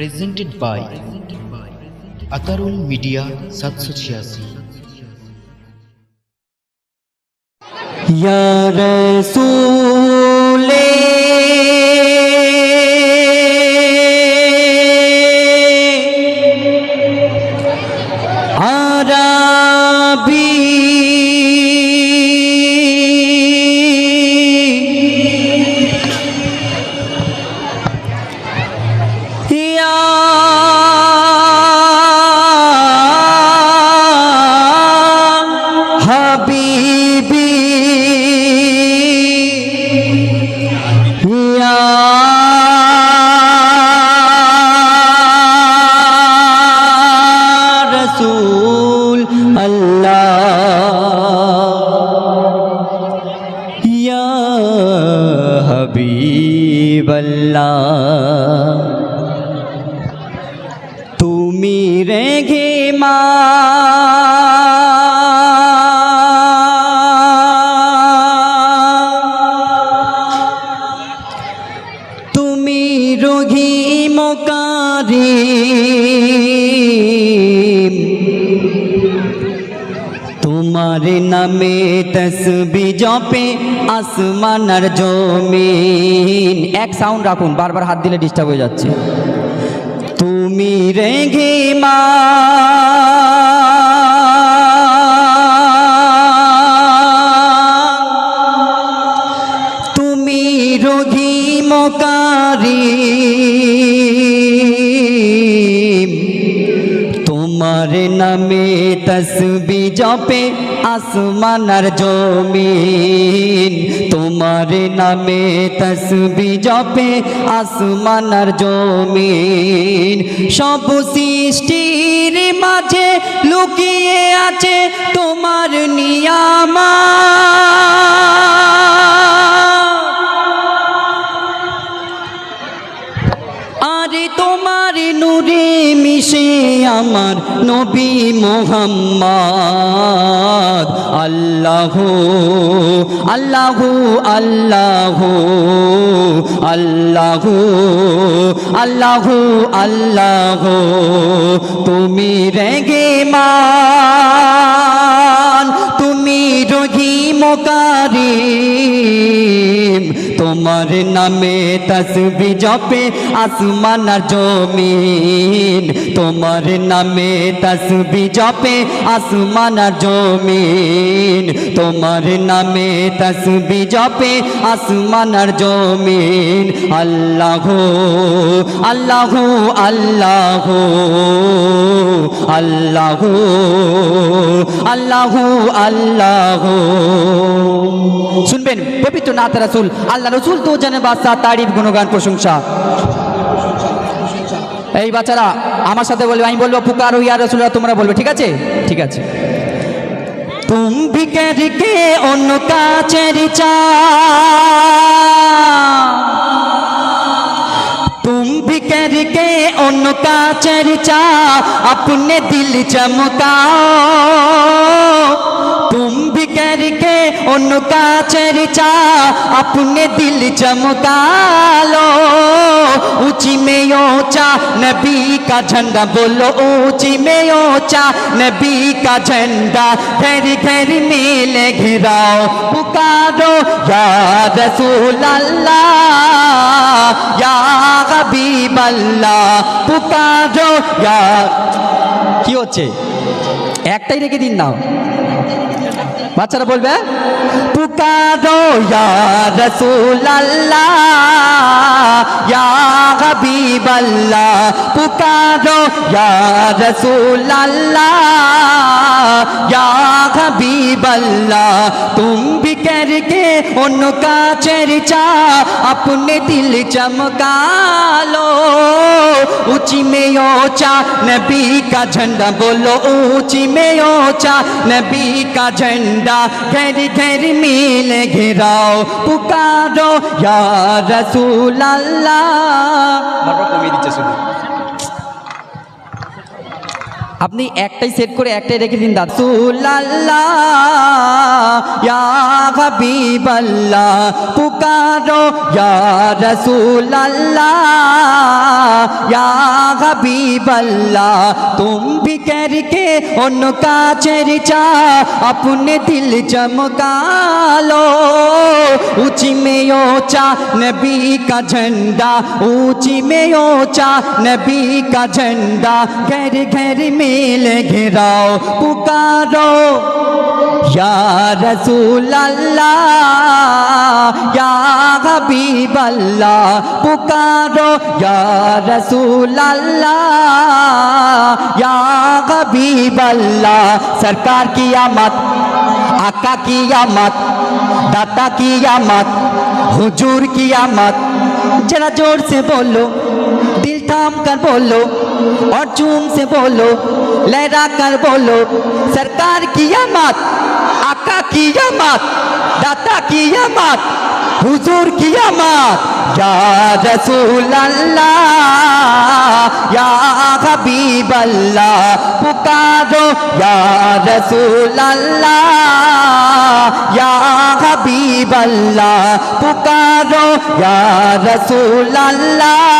Presented by Atarul media সাতশো ছিয়াশি। ইয়া রসুল হবিবল্লা তুমি রেঘে মা। তুমি রোগী মোকারী। তোমার নামে তসবি জপে, আসমানার জমিন। এক সাউন্ড রাখুন, বারবার হাত দিলে ডিস্টার্ব হয়ে যাচ্ছে। তুমি রেঘে মা তসবি জপে আসমানার জমিন। তোমার নামে তসবি জপে আসমানার জমিন। সব সৃষ্টির মাঝে লুকিয়ে আছে তোমার নিয়ামা নবী মোহাম্মদ আল্লাহ আল্লাহ আল্লাহ আল্লাহ আল্লাহ আল্লাহ তুমি রেগে মান তুমি রোগী মোকারিম তোমার নামে তসবি জপে আসমান আর জমিন। তোমার নামে তসবি জপে আসমান আর জমিন। তোমার নামে তসবি জপে আসমান আর জমিন। আল্লাহ আল্লাহ আল্লাহ আল্লাহ আল্লাহ আল্লাহ। শুনবেন, পবিত্র নাথ রাসুল আল্লাহ রসুল তো জানে বাদশাহ তারিফ গুণগান, প্রশংসা। এই বাচ্চারা, আমার সাথে বলবে, আমি বলব, পুকার ইয়া রসুল্লাহ তোমরা বলবে, ঠিক আছে? ঠিক আছে। তুম ভিকার কে অন্য কাছের চা उनका चर्चा अपने दिल चमकाओ तुम भी करके उनका चर्चा अपने दिल चमका लो ऊंची اونچا نبی کا جھنڈا، بولو اونچی میں اونچا نبی کا جھنڈا۔ گھر گھر میلے گھراؤ، پکارو یا رسول اللہ، یا غبیب اللہ۔ پکارو یا کیوں چھے একটাই রেখে দিন নাও। বাচ্চারা বলবে পুকারো রসুল আল্লাহ হাবিব আল্লাহ পুকারো ইয়া রসুল আল্লাহ ইয়া হাবিব অন্য কাছের চা, আপনি দিল চমকালো। উঁচি মে ওচা নবী কা ঝন্ডা বলো, উঁচি মে ওচা নবী কা ঝন্ডা। ঘের ঘের মিলে ঘেরাও, পুকারো, ইয়া রসুল আল্লাহ দিচ্ছে শুধু। আপনি একটাই সেট করে একটাই রেখে দিন দাদুল্লাহ পুকারো রসুল্লাহ তুম بھی کر کے ان کا چرچا اپنے دل چمکا لو میں اوچا نبی کا جھنڈا اونچی میں اوچا نبی کا جھنڈا گھر گھر میں میل گھراؤ، پکارو۔ یا رسول اللہ، یا حبیب اللہ، پکارو۔ یا رسول اللہ، یا حبیب اللہ۔ سرکار کی آمد، آقا کی آمد، داتا کی آمد حجور کی آمد۔ جرا جوڑ سے بولو، دل تھام کر بولو اور چوم سے بولو۔ لہرا کر بولو، سرکار کی مات آقا کی مات داتا کی مات حضور کی مات یا رسول اللہ، یا حبیب اللہ پکارو یا رسول اللہ، یا حبیب اللہ پکارو یا رسول اللہ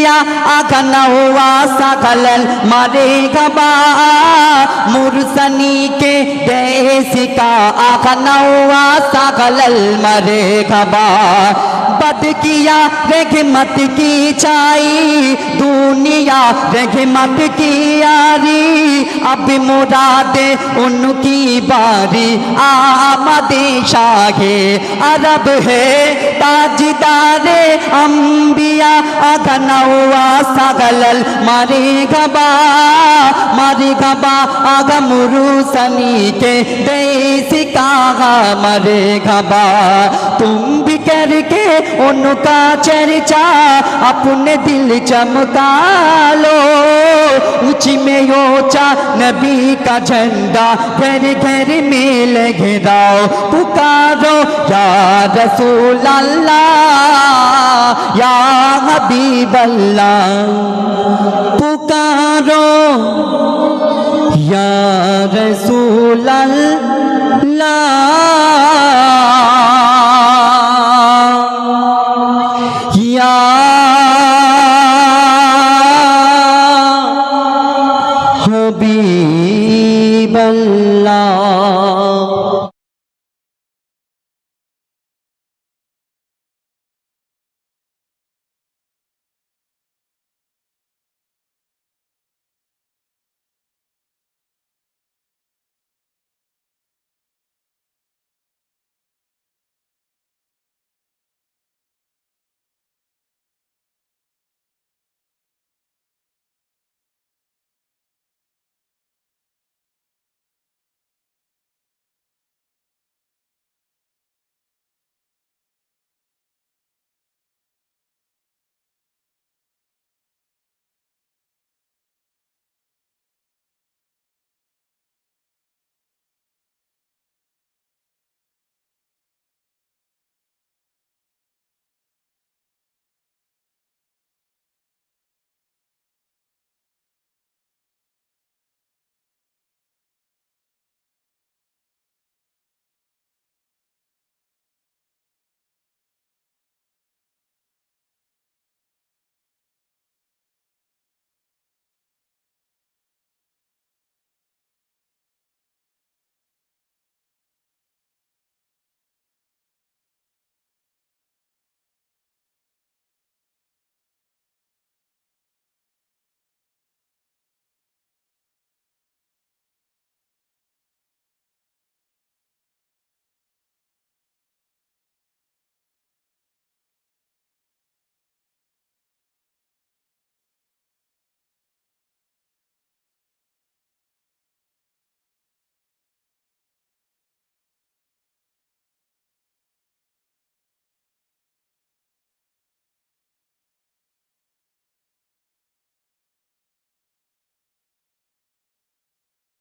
की पीरिया आगना हुआ सगलन मरेगा बा मुरसनी के देश का आगना हुआ آباد کیا، رحمت کی چائی دنیا رحمت کی آری اب مراد ان کی باری۔ آمد شاہ عرب ہے۔ تاجدار انبیاء اگنو ہوا مری گبا مری گبا آگا مرو سنی کے دیسی کاغا مرے گبا تم بھی करके उनका चर्चा अपने दिल चमका लो ऊंची में ऊंचा नबी का झंडा घर घर में लगे दाओ पुकारो या रसूल अल्लाह या हबीब अल्लाह पुकारो या रसूल अल्लाह